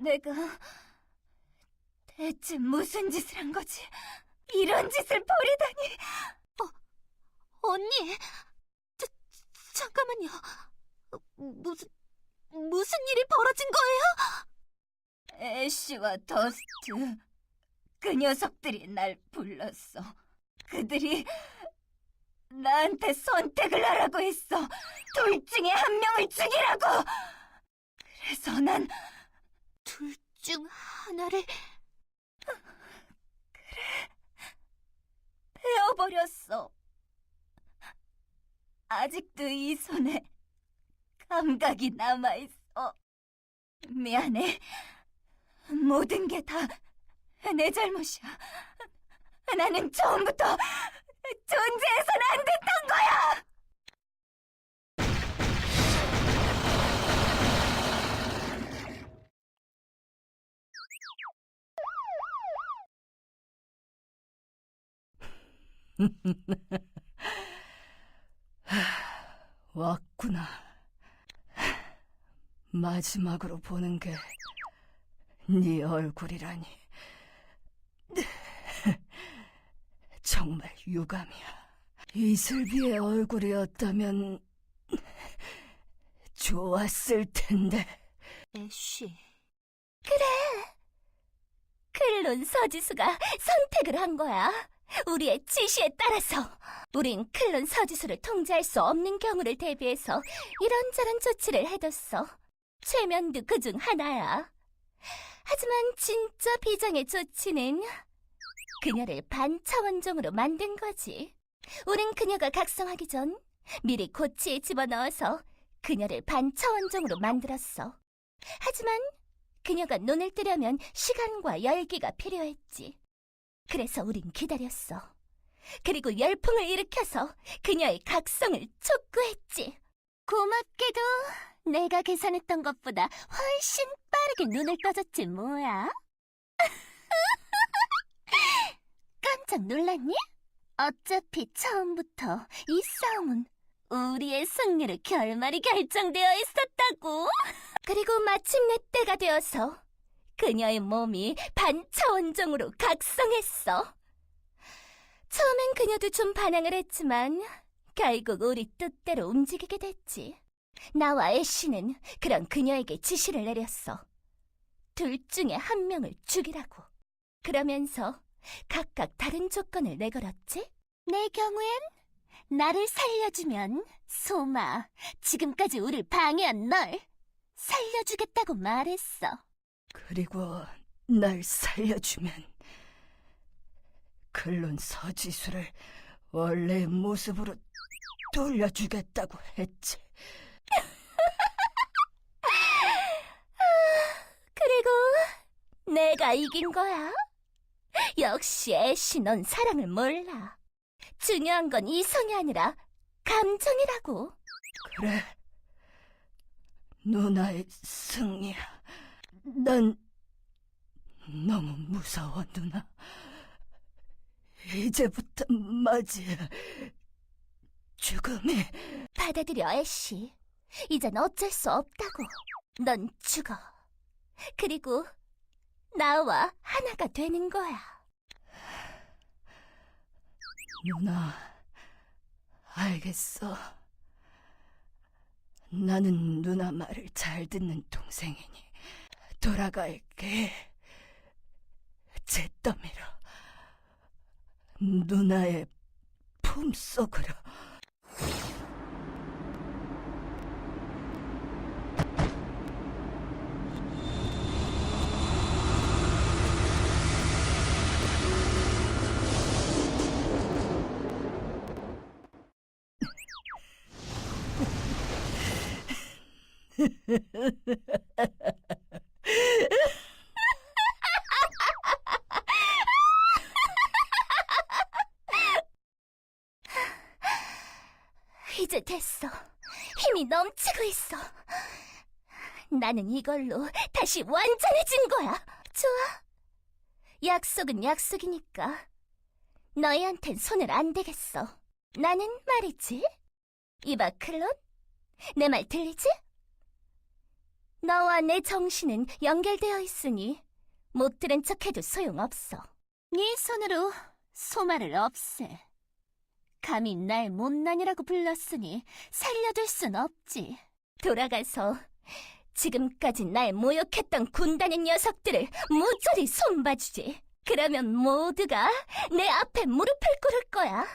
내가 대체 무슨 짓을 한 거지? 이런 짓을 벌이다니! 어, 언니! 자, 잠깐만요. 무슨, 무슨 일이 벌어진 거예요? 애쉬와 더스트, 그 녀석들이 날 불렀어. 그들이 나한테 선택을 하라고 했어. 둘 중에 한 명을 죽이라고! 그래서 난 둘 중 하나를 그래 베어버렸어. 아직도 이 손에 감각이 남아있어. 미안해. 모든 게 다 내 잘못이야. 나는 처음부터 존재해서는 안 됐던 거야! 왔구나. 마지막으로 보는 게 네 얼굴이라니. 정말 유감이야. 이슬비의 얼굴이었다면 좋았을 텐데. 애쉬. 그래. 클론 서지수가 선택을 한 거야. 우리의 지시에 따라서. 우린 클론 서지수를 통제할 수 없는 경우를 대비해서 이런저런 조치를 해뒀어. 최면도 그중 하나야. 하지만 진짜 비장의 조치는 그녀를 반차원종으로 만든 거지. 우린 그녀가 각성하기 전 미리 고치에 집어넣어서 그녀를 반차원종으로 만들었어. 하지만 그녀가 눈을 뜨려면 시간과 열기가 필요했지. 그래서 우린 기다렸어. 그리고 열풍을 일으켜서 그녀의 각성을 촉구했지. 고맙게도 내가 계산했던 것보다 훨씬 빠르게 눈을 떠졌지 뭐야. 깜짝 놀랐니? 어차피 처음부터 이 싸움은 우리의 승리로 결말이 결정되어 있었다고. 그리고 마침내 때가 되어서 그녀의 몸이 반차원종으로 각성했어. 처음엔 그녀도 좀 반항을 했지만 결국 우리 뜻대로 움직이게 됐지. 나와 애쉬는 그런 그녀에게 지시를 내렸어. 둘 중에 한 명을 죽이라고. 그러면서 각각 다른 조건을 내걸었지. 내 경우엔 나를 살려주면 소마, 지금까지 우릴 방해한 널 살려주겠다고 말했어. 그리고 날 살려주면 클론 서지수를 원래의 모습으로 돌려주겠다고 했지. 그리고 내가 이긴 거야. 역시 애쉬 넌 사랑을 몰라. 중요한 건 이성이 아니라 감정이라고. 그래. 누나의 승리야. 난 너무 무서워, 누나. 이제부터 맞이야. 죽음이 받아들여 애쉬. 이젠 어쩔 수 없다고. 넌 죽어. 그리고 나와 하나가 되는 거야. 누나, 알겠어. 나는 누나 말을 잘 듣는 동생이니 돌아갈게. 잿더미로 누나의 품속으로. 나는 이걸로 다시 완전해진 거야. 좋아. 약속은 약속이니까. 너희한텐 손을 안 대겠어. 나는 말이지. 이봐, 클론. 내 말 들리지? 너와 내 정신은 연결되어 있으니 못 들은 척해도 소용없어. 네 손으로 소마를 없애. 감히 날 못난이라고 불렀으니 살려둘 순 없지. 돌아가서 지금까지 날 모욕했던 군단의 녀석들을 모조리 손봐주지. 그러면 모두가 내 앞에 무릎을 꿇을 거야.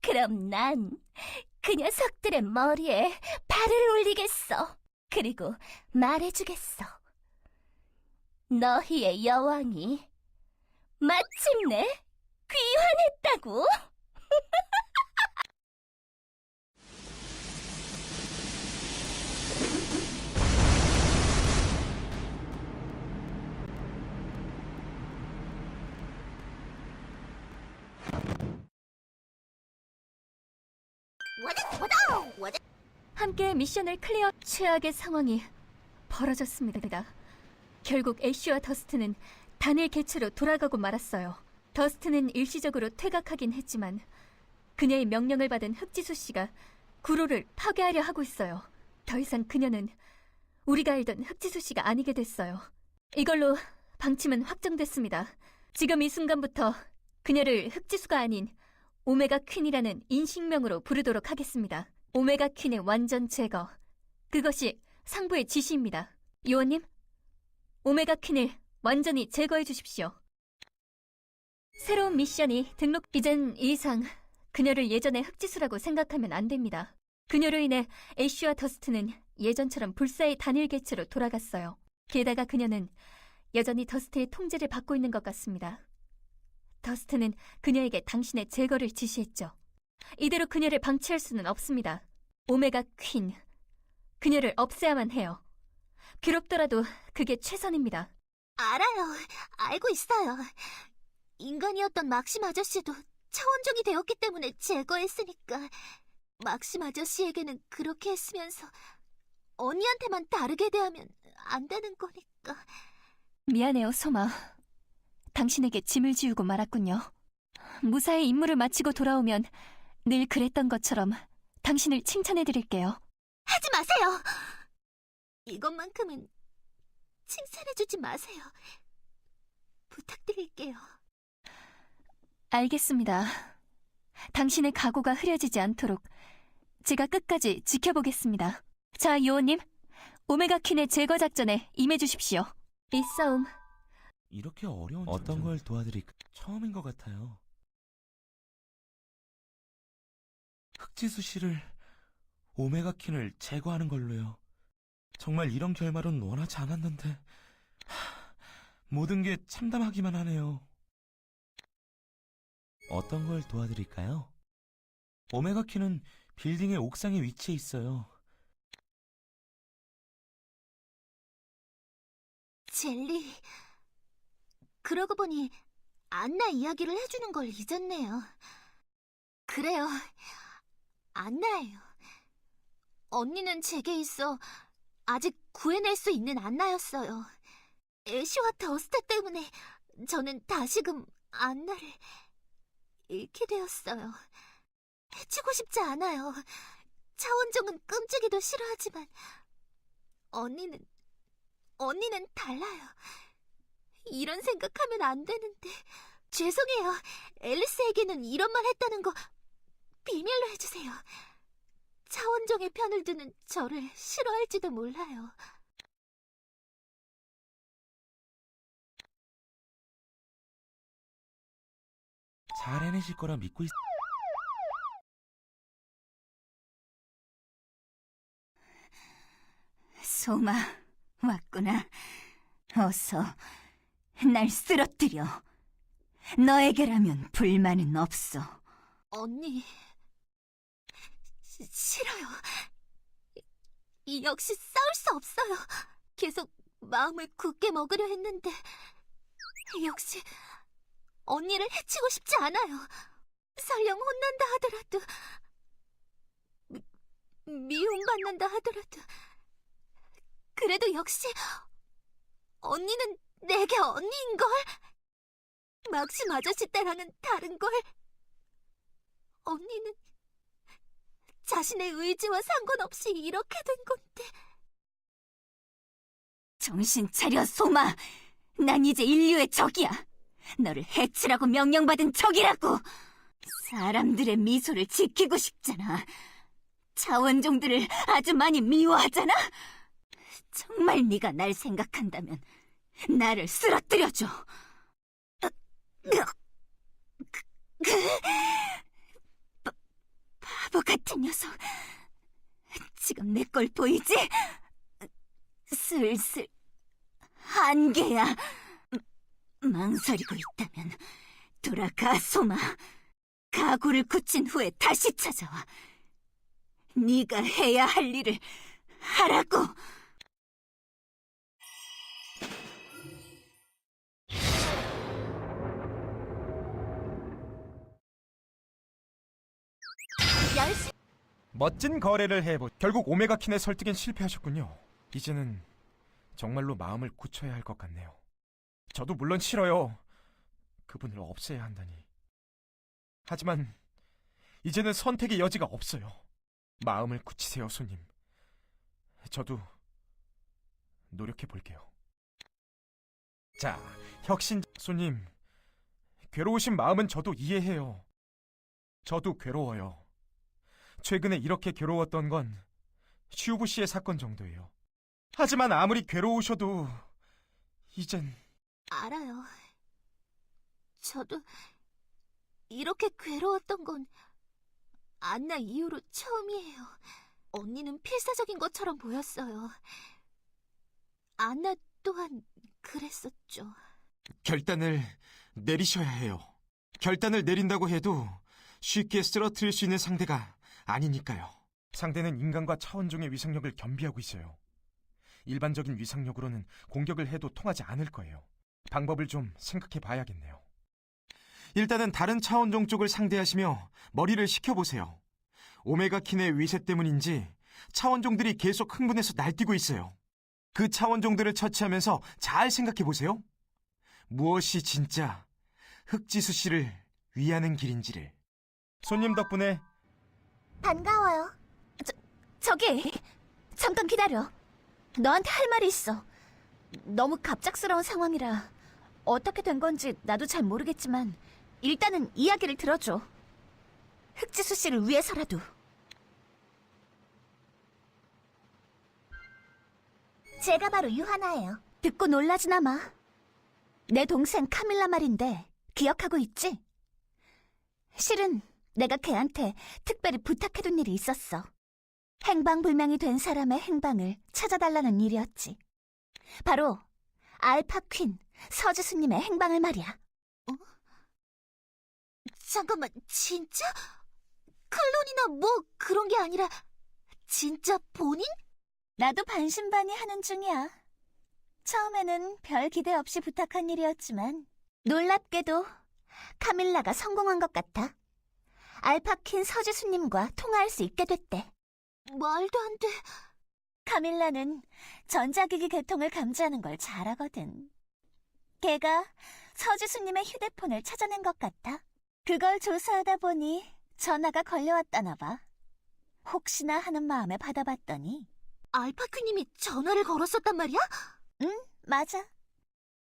그럼 난 그 녀석들의 머리에 발을 올리겠어. 그리고 말해주겠어. 너희의 여왕이 마침내 귀환했다고. 함께 미션을 클리어 최악의 상황이 벌어졌습니다. 결국 애쉬와 더스트는 단일 개체로 돌아가고 말았어요. 더스트는 일시적으로 퇴각하긴 했지만 그녀의 명령을 받은 흑지수 씨가 구로를 파괴하려 하고 있어요. 더 이상 그녀는 우리가 알던 흑지수 씨가 아니게 됐어요. 이걸로 방침은 확정됐습니다. 지금 이 순간부터 그녀를 흑지수가 아닌 오메가 퀸이라는 인식명으로 부르도록 하겠습니다. 오메가 퀸의 완전 제거. 그것이 상부의 지시입니다. 요원님, 오메가 퀸을 완전히 제거해 주십시오. 새로운 미션이 등록 이젠 이 이상 그녀를 예전의 흑지수라고 생각하면 안 됩니다. 그녀로 인해 애쉬와 더스트는 예전처럼 불사의 단일 개체로 돌아갔어요. 게다가 그녀는 여전히 더스트의 통제를 받고 있는 것 같습니다. 더스트는 그녀에게 당신의 제거를 지시했죠. 이대로 그녀를 방치할 수는 없습니다. 오메가 퀸. 그녀를 없애야만 해요. 괴롭더라도 그게 최선입니다. 알아요. 알고 있어요. 인간이었던 막심 아저씨도 차원종이 되었기 때문에 제거했으니까. 막심 아저씨에게는 그렇게 했으면서 언니한테만 다르게 대하면 안 되는 거니까. 미안해요, 소마. 당신에게 짐을 지우고 말았군요. 무사히 임무를 마치고 돌아오면 늘 그랬던 것처럼 당신을 칭찬해드릴게요. 하지 마세요! 이것만큼은 칭찬해주지 마세요. 부탁드릴게요. 알겠습니다. 당신의 각오가 흐려지지 않도록 제가 끝까지 지켜보겠습니다. 자, 요원님, 오메가 퀸의 제거 작전에 임해주십시오. 이 싸움 이렇게 어려운 어떤 걸 도와드릴까? 처음인 것 같아요. 흑지수 씨를 오메가 킨을 제거하는 걸로요. 정말 이런 결말은 원하지 않았는데 하, 모든 게 참담하기만 하네요. 어떤 걸 도와드릴까요? 오메가 킨은 빌딩의 옥상에 위치해 있어요. 젤리. 그러고 보니 안나 이야기를 해주는 걸 잊었네요. 그래요. 안나예요. 언니는 제게 있어 아직 구해낼 수 있는 안나였어요. 애쉬와 더스트 때문에 저는 다시금 안나를 잃게 되었어요. 해치고 싶지 않아요. 차원종은 끔찍이도 싫어하지만 언니는 언니는 달라요. 이런 생각하면 안 되는데. 죄송해요. 앨리스에게는 이런 말 했다는 거 비밀로 해주세요. 차원종의 편을 드는 저를 싫어할지도 몰라요. 잘 해내실 거라 믿고 있... 소마, 왔구나. 어서 날 쓰러뜨려. 너에게라면 불만은 없어. 언니, 시- 싫어요. 이- 역시 싸울 수 없어요. 계속 마음을 굳게 먹으려 했는데 역시 언니를 해치고 싶지 않아요. 설령 혼난다 하더라도 미, 미움받는다 하더라도 그래도 역시 언니는 내게 언니인걸? 막심 아저씨 때랑은 다른걸? 언니는 자신의 의지와 상관없이 이렇게 된 건데 정신 차려, 소마! 난 이제 인류의 적이야! 너를 해치라고 명령받은 적이라고! 사람들의 미소를 지키고 싶잖아. 차원종들을 아주 많이 미워하잖아? 정말 네가 날 생각한다면 나를 쓰러뜨려줘. 바- 바보 같은 녀석. 지금 내 걸 보이지? 슬슬 한계야. 망설이고 있다면 돌아가, 소마. 각오를 굳힌 후에 다시 찾아와. 네가 해야 할 일을 하라고. 열심히 멋진 거래를 해보. 결국 오메가 킨의 설득엔 실패하셨군요. 이제는 정말로 마음을 굳혀야 할 것 같네요. 저도 물론 싫어요. 그분을 없애야 한다니. 하지만 이제는 선택의 여지가 없어요. 마음을 굳히세요, 손님. 저도 노력해 볼게요. 자, 혁신 손님. 괴로우신 마음은 저도 이해해요. 저도 괴로워요. 최근에 이렇게 괴로웠던 건 슈브 씨의 사건 정도예요. 하지만 아무리 괴로우셔도 이젠 알아요. 저도 이렇게 괴로웠던 건 안나 이후로 처음이에요. 언니는 필사적인 것처럼 보였어요. 안나 또한 그랬었죠. 결단을 내리셔야 해요. 결단을 내린다고 해도 쉽게 쓰러뜨릴 수 있는 상대가 아니니까요. 상대는 인간과 차원종의 위상력을 겸비하고 있어요. 일반적인 위상력으로는 공격을 해도 통하지 않을 거예요. 방법을 좀 생각해 봐야겠네요. 일단은 다른 차원종 쪽을 상대하시며 머리를 식혀보세요. 오메가 킨의 위세 때문인지 차원종들이 계속 흥분해서 날뛰고 있어요. 그 차원종들을 처치하면서 잘 생각해 보세요. 무엇이 진짜 흑지수 씨를 위하는 길인지를. 손님 덕분에 반가워요. 저, 저기, 잠깐 기다려. 너한테 할 말이 있어. 너무 갑작스러운 상황이라 어떻게 된 건지 나도 잘 모르겠지만 일단은 이야기를 들어줘. 흑지수 씨를 위해서라도. 제가 바로 유하나예요. 듣고 놀라지나 마. 내 동생 카밀라 말인데 기억하고 있지? 실은 내가 걔한테 특별히 부탁해둔 일이 있었어. 행방불명이 된 사람의 행방을 찾아달라는 일이었지. 바로 알파 퀸 서지수님의 행방을 말이야. 어? 잠깐만, 진짜? 클론이나 뭐 그런 게 아니라 진짜 본인? 나도 반신반의 하는 중이야. 처음에는 별 기대 없이 부탁한 일이었지만 놀랍게도 카밀라가 성공한 것 같아. 알파킨 서지수님과 통화할 수 있게 됐대. 말도 안 돼. 카밀라는 전자기기 개통을 감지하는 걸 잘하거든. 걔가 서지수님의 휴대폰을 찾아낸 것 같아. 그걸 조사하다 보니 전화가 걸려왔다나 봐. 혹시나 하는 마음에 받아봤더니 알파큐님이 전화를 걸었었단 말이야? 응, 맞아.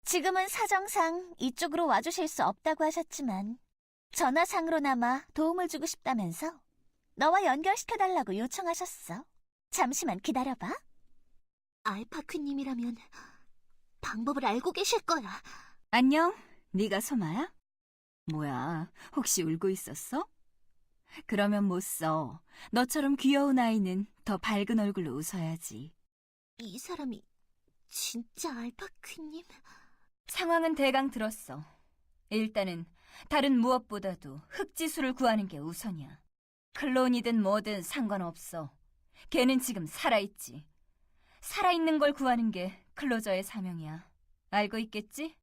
지금은 사정상 이쪽으로 와주실 수 없다고 하셨지만 전화상으로나마 도움을 주고 싶다면서 너와 연결시켜달라고 요청하셨어. 잠시만 기다려봐. 알파큐님이라면 방법을 알고 계실 거야. 안녕, 네가 소마야? 뭐야, 혹시 울고 있었어? 그러면 못 써. 너처럼 귀여운 아이는 더 밝은 얼굴로 웃어야지. 이 사람이 진짜 알파큐님? 상황은 대강 들었어. 일단은 다른 무엇보다도 흑지수를 구하는 게 우선이야. 클론이든 뭐든 상관없어. 걔는 지금 살아있지. 살아있는 걸 구하는 게 클로저의 사명이야. 알고 있겠지?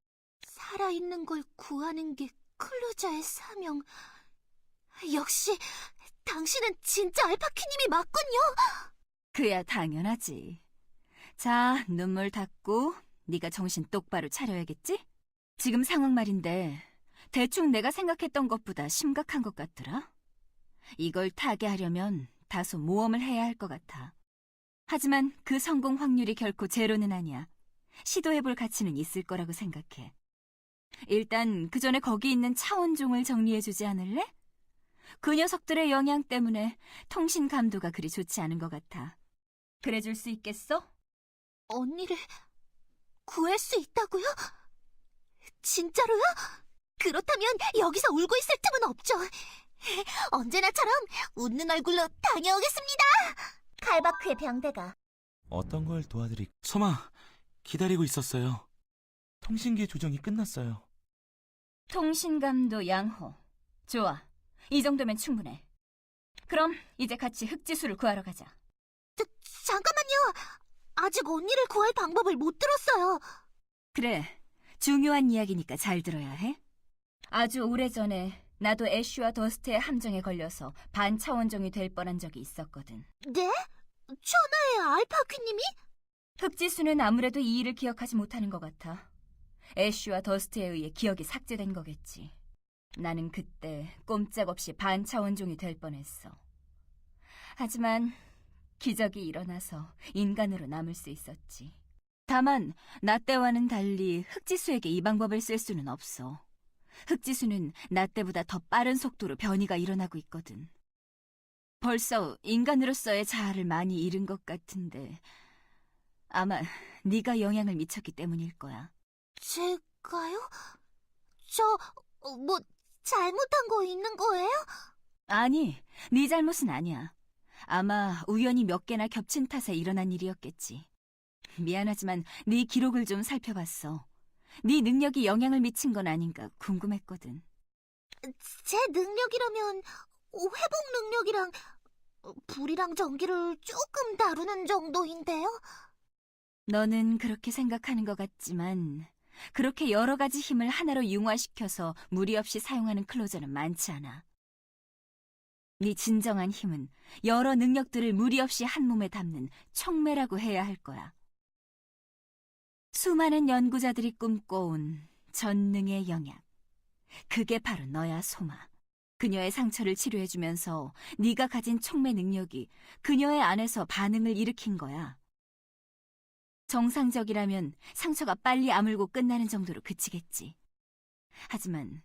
살아있는 걸 구하는 게 클로저의 사명. 역시 당신은 진짜 알파큐님이 맞군요. 그야 당연하지. 자, 눈물 닦고 네가 정신 똑바로 차려야겠지? 지금 상황 말인데 대충 내가 생각했던 것보다 심각한 것 같더라. 이걸 타개하려면 다소 모험을 해야 할 것 같아. 하지만 그 성공 확률이 결코 제로는 아니야. 시도해볼 가치는 있을 거라고 생각해. 일단 그 전에 거기 있는 차원종을 정리해주지 않을래? 그 녀석들의 영향 때문에 통신 감도가 그리 좋지 않은 것 같아. 그래줄 수 있겠어? 언니를 구할 수 있다고요? 진짜로요? 그렇다면 여기서 울고 있을 틈은 없죠. 언제나처럼 웃는 얼굴로 다녀오겠습니다. 칼바크의 병대가 어떤 걸 도와드릴... 소마, 기다리고 있었어요. 통신기 조정이 끝났어요. 통신 감도 양호. 좋아. 이 정도면 충분해. 그럼 이제 같이 흑지수를 구하러 가자. 잠깐만요. 아직 언니를 구할 방법을 못 들었어요. 그래. 중요한 이야기니까 잘 들어야 해. 아주 오래전에 나도 애쉬와 더스트의 함정에 걸려서 반차원종이 될 뻔한 적이 있었거든. 네? 천하의 알파퀴님이? 흑지수는 아무래도 이 일을 기억하지 못하는 것 같아. 애쉬와 더스트에 의해 기억이 삭제된 거겠지. 나는 그때 꼼짝없이 반차원종이 될 뻔했어. 하지만 기적이 일어나서 인간으로 남을 수 있었지. 다만 나 때와는 달리 흑지수에게 이 방법을 쓸 수는 없어. 흑지수는 나 때보다 더 빠른 속도로 변이가 일어나고 있거든. 벌써 인간으로서의 자아를 많이 잃은 것 같은데 아마 네가 영향을 미쳤기 때문일 거야. 제가요? 저, 어, 뭐, 잘못한 거 있는 거예요? 아니, 네 잘못은 아니야. 아마 우연히 몇 개나 겹친 탓에 일어난 일이었겠지. 미안하지만 네 기록을 좀 살펴봤어. 네 능력이 영향을 미친 건 아닌가 궁금했거든. 제 능력이라면 회복 능력이랑 어, 불이랑 전기를 조금 다루는 정도인데요. 너는 그렇게 생각하는 것 같지만 그렇게 여러 가지 힘을 하나로 융화시켜서 무리 없이 사용하는 클로저는 많지 않아. 네 진정한 힘은 여러 능력들을 무리 없이 한 몸에 담는 촉매라고 해야 할 거야. 수많은 연구자들이 꿈꿔온 전능의 영약. 그게 바로 너야, 소마. 그녀의 상처를 치료해주면서 네가 가진 촉매 능력이 그녀의 안에서 반응을 일으킨 거야. 정상적이라면 상처가 빨리 아물고 끝나는 정도로 그치겠지. 하지만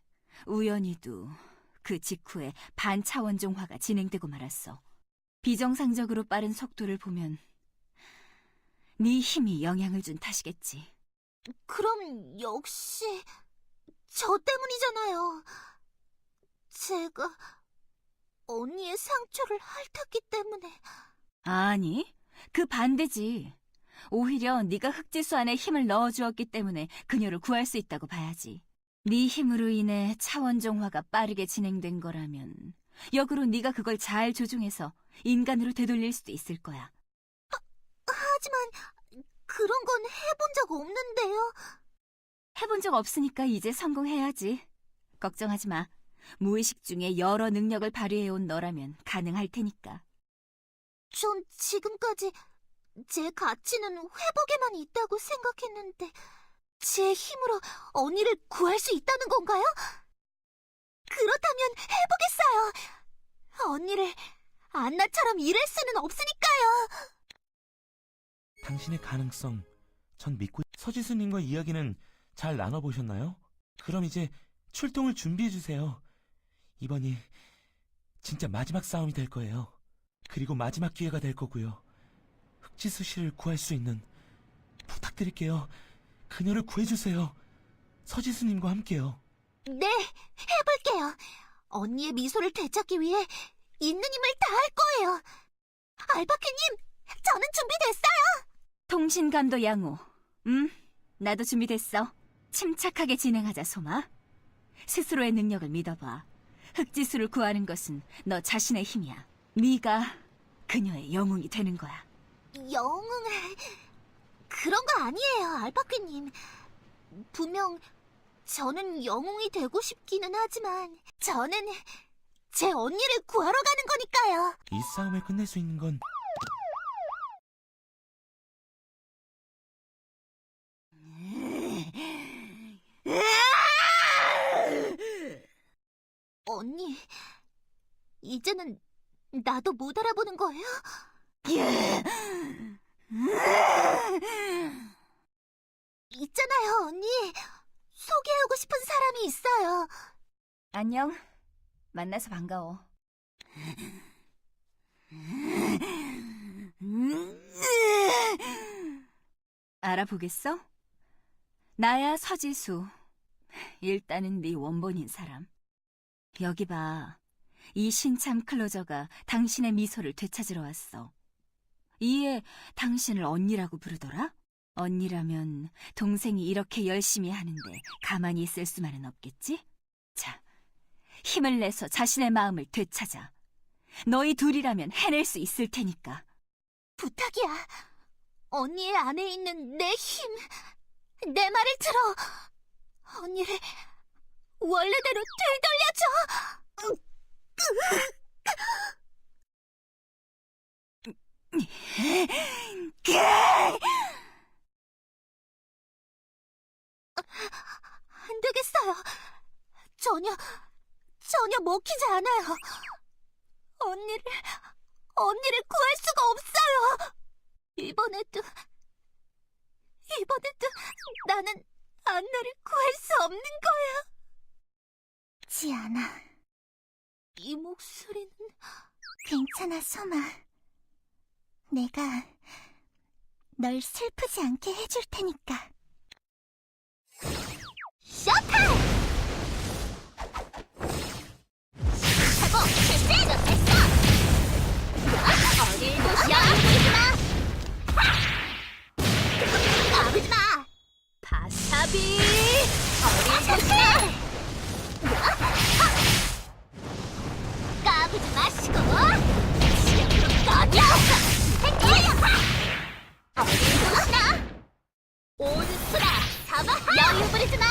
우연히도 그 직후에 반차원종화가 진행되고 말았어. 비정상적으로 빠른 속도를 보면 네 힘이 영향을 준 탓이겠지. 그럼 역시 저 때문이잖아요. 제가 언니의 상처를 핥았기 때문에 아니, 그 반대지. 오히려 네가 흑지수 안에 힘을 넣어주었기 때문에 그녀를 구할 수 있다고 봐야지. 네 힘으로 인해 차원종화가 빠르게 진행된 거라면 역으로 네가 그걸 잘 조종해서 인간으로 되돌릴 수도 있을 거야. 하지만 그런 건 해본 적 없는데요. 해본 적 없으니까 이제 성공해야지. 걱정하지 마. 무의식 중에 여러 능력을 발휘해온 너라면 가능할 테니까. 전 지금까지 제 가치는 회복에만 있다고 생각했는데 제 힘으로 언니를 구할 수 있다는 건가요? 그렇다면 해보겠어요. 언니를 안나처럼 잃을 수는 없으니까요. 당신의 가능성, 전 믿고... 서지수님과 이야기는 잘 나눠보셨나요? 그럼 이제 출동을 준비해주세요. 이번이 진짜 마지막 싸움이 될 거예요. 그리고 마지막 기회가 될 거고요. 흑지수 씨를 구할 수 있는 부탁드릴게요. 그녀를 구해주세요. 서지수님과 함께요. 네, 해볼게요. 언니의 미소를 되찾기 위해 있는 힘을 다할 거예요. 알바큐님, 저는 준비됐어요. 통신감도 양호. 음, 나도 준비됐어. 침착하게 진행하자, 소마. 스스로의 능력을 믿어봐. 흑지수를 구하는 것은 너 자신의 힘이야. 네가 그녀의 영웅이 되는 거야. 영웅을 그런 거 아니에요, 알바큐님. 분명 저는 영웅이 되고 싶기는 하지만 저는 제 언니를 구하러 가는 거니까요. 이 싸움을 끝낼 수 있는 건 언니, 이제는 나도 못 알아보는 거예요? 있잖아요, 언니. 소개하고 싶은 사람이 있어요. 안녕. 만나서 반가워. 알아보겠어? 나야 서지수. 일단은 네 원본인 사람. 여기 봐. 이 신참 클로저가 당신의 미소를 되찾으러 왔어. 이에 당신을 언니라고 부르더라? 언니라면 동생이 이렇게 열심히 하는데 가만히 있을 수만은 없겠지? 자, 힘을 내서 자신의 마음을 되찾아. 너희 둘이라면 해낼 수 있을 테니까. 부탁이야. 언니의 안에 있는 내 힘, 내 말을 들어. 언니를 원래대로 되돌려줘. 안 되겠어요. 전혀, 전혀 먹히지 않아요. 언니를, 언니를 구할 수가 없어요. 이번에도, 이번에도 나는 안나를 구할 수 없는 거 야. 지아나, 이 목소리는 괜찮아, 소마. 내가 널 슬프지 않게 해줄 테니까. 쇼타임! 하고 실세가 됐어! 어딜 보시야! 아프지 마! 바사비! 어딜 보시야! 까부지 마시고 지역으로 꺼져! 어딜 보시나! 온수라 사바하! 여유 부리지 마!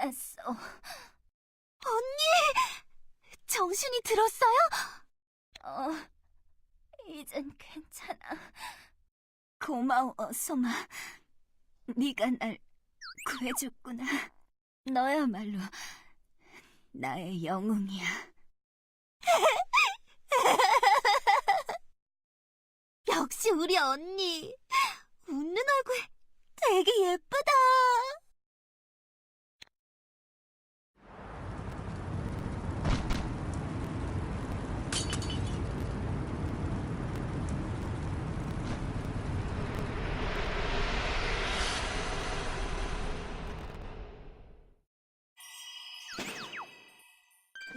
났어. 언니! 정신이 들었어요? 어, 이젠 괜찮아. 고마워, 소마. 네가 날 구해줬구나. 너야말로 나의 영웅이야. 역시 우리 언니. 웃는 얼굴 되게 예쁘다.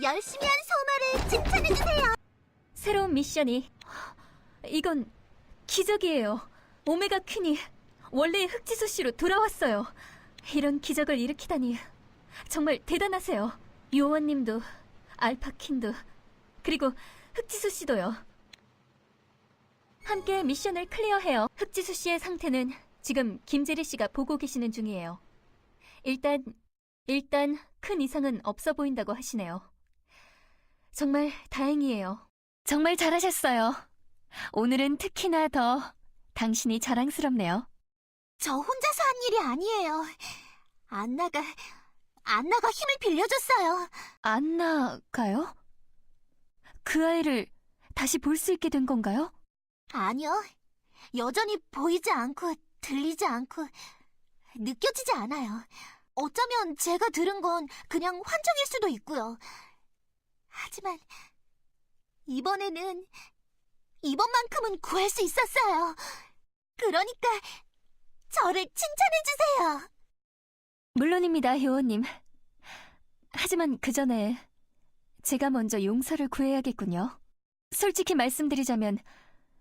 열심히 한 소마를 칭찬해주세요. 새로운 미션이 이건 기적이에요. 오메가 퀸이 원래의 흑지수 씨로 돌아왔어요. 이런 기적을 일으키다니 정말 대단하세요. 요원님도 알파킨도 그리고 흑지수 씨도요. 함께 미션을 클리어해요. 흑지수 씨의 상태는 지금 김재리 씨가 보고 계시는 중이에요. 일단 일단 큰 이상은 없어 보인다고 하시네요. 정말 다행이에요. 정말 잘하셨어요. 오늘은 특히나 더 당신이 자랑스럽네요. 저 혼자서 한 일이 아니에요. 안나가, 안나가 힘을 빌려줬어요. 안나가요? 그 아이를 다시 볼 수 있게 된 건가요? 아니요. 여전히 보이지 않고, 들리지 않고, 느껴지지 않아요. 어쩌면 제가 들은 건 그냥 환청일 수도 있고요. 하지만, 이번에는, 이번만큼은 구할 수 있었어요. 그러니까, 저를 칭찬해 주세요. 물론입니다, 효원님. 하지만 그 전에 제가 먼저 용서를 구해야겠군요. 솔직히 말씀드리자면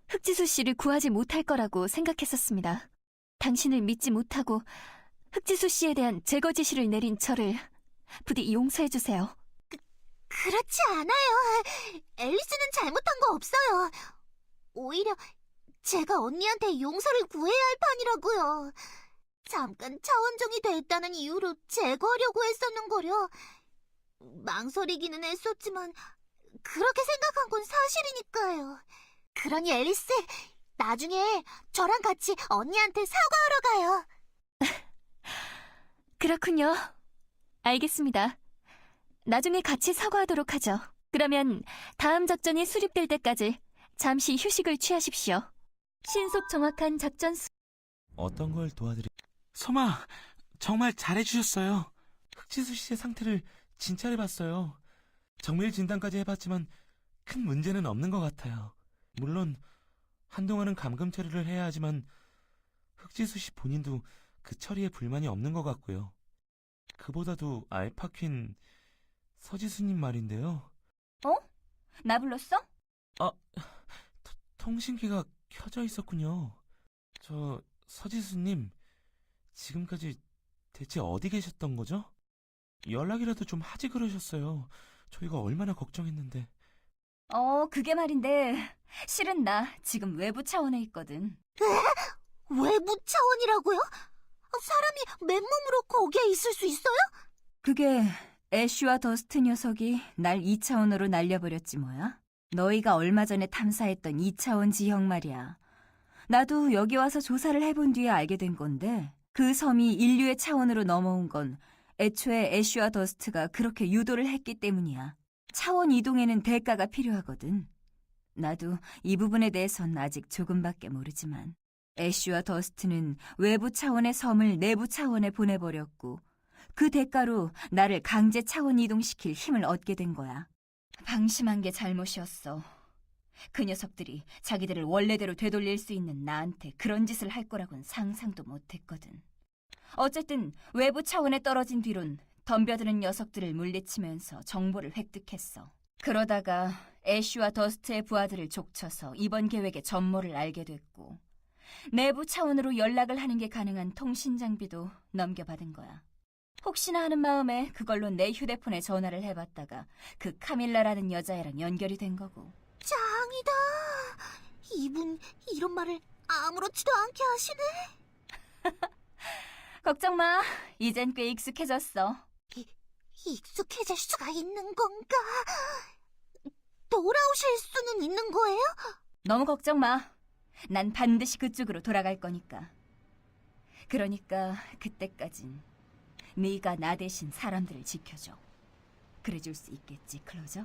흑지수 씨를 구하지 못할 거라고 생각했었습니다. 당신을 믿지 못하고 흑지수 씨에 대한 제거 지시를 내린 저를 부디 용서해 주세요. 그렇지 않아요. 앨리스는 잘못한 거 없어요. 오히려 제가 언니한테 용서를 구해야 할 판이라고요. 잠깐 차원종이 됐다는 이유로 제거하려고 했었는 거려. 망설이기는 했었지만 그렇게 생각한 건 사실이니까요. 그러니 앨리스, 나중에 저랑 같이 언니한테 사과하러 가요. 그렇군요. 알겠습니다. 나중에 같이 사과하도록 하죠. 그러면 다음 작전이 수립될 때까지 잠시 휴식을 취하십시오. 신속 정확한 작전 수... 어떤 걸 도와드리... 소마, 정말 잘해주셨어요. 흑지수 씨의 상태를 진찰해봤어요. 정밀 진단까지 해봤지만 큰 문제는 없는 것 같아요. 물론 한동안은 감금 처리를 해야 하지만 흑지수 씨 본인도 그 처리에 불만이 없는 것 같고요. 그보다도 알파퀸 서지수님 말인데요. 나 불렀어? 통신기가 켜져 있었군요. 저 서지수님 지금까지 대체 어디 계셨던 거죠? 연락이라도 좀 하지 그러셨어요. 저희가 얼마나 걱정했는데. 어, 그게 말인데 실은 나 지금 외부 차원에 있거든. 외부 차원이라고요? 사람이 맨몸으로 거기에 있을 수 있어요? 그게 애쉬와 더스트 녀석이 날 2차원으로 날려버렸지 뭐야. 너희가 얼마 전에 탐사했던 2차원 지형 말이야. 나도 여기 와서 조사를 해본 뒤에 알게 된 건데 그 섬이 인류의 차원으로 넘어온 건 애초에 애쉬와 더스트가 그렇게 유도를 했기 때문이야. 차원 이동에는 대가가 필요하거든. 나도 이 부분에 대해선 아직 조금밖에 모르지만 애쉬와 더스트는 외부 차원의 섬을 내부 차원에 보내버렸고 그 대가로 나를 강제 차원 이동시킬 힘을 얻게 된 거야. 방심한 게 잘못이었어. 그 녀석들이 자기들을 원래대로 되돌릴 수 있는 나한테 그런 짓을 할 거라곤 상상도 못했거든. 어쨌든 외부 차원에 떨어진 뒤론 덤벼드는 녀석들을 물리치면서 정보를 획득했어. 그러다가 애쉬와 더스트의 부하들을 족쳐서 이번 계획의 전모를 알게 됐고 내부 차원으로 연락을 하는 게 가능한 통신 장비도 넘겨받은 거야. 혹시나 하는 마음에 그걸로 내 휴대폰에 전화를 해봤다가 그 카밀라라는 여자애랑 연결이 된 거고. 짱이다. 이분 이런 말을 아무렇지도 않게 하시네. 걱정 마. 이젠 꽤 익숙해졌어. 익숙해질 수가 있는 건가? 돌아오실 수는 있는 거예요? 너무 걱정 마. 난 반드시 그쪽으로 돌아갈 거니까. 그러니까 그때까진 네가 나 대신 사람들을 지켜줘. 그래줄 수 있겠지, 클로저?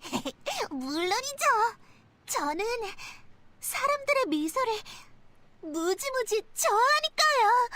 물론이죠. 저는 사람들의 미소를 무지무지 좋아하니까요.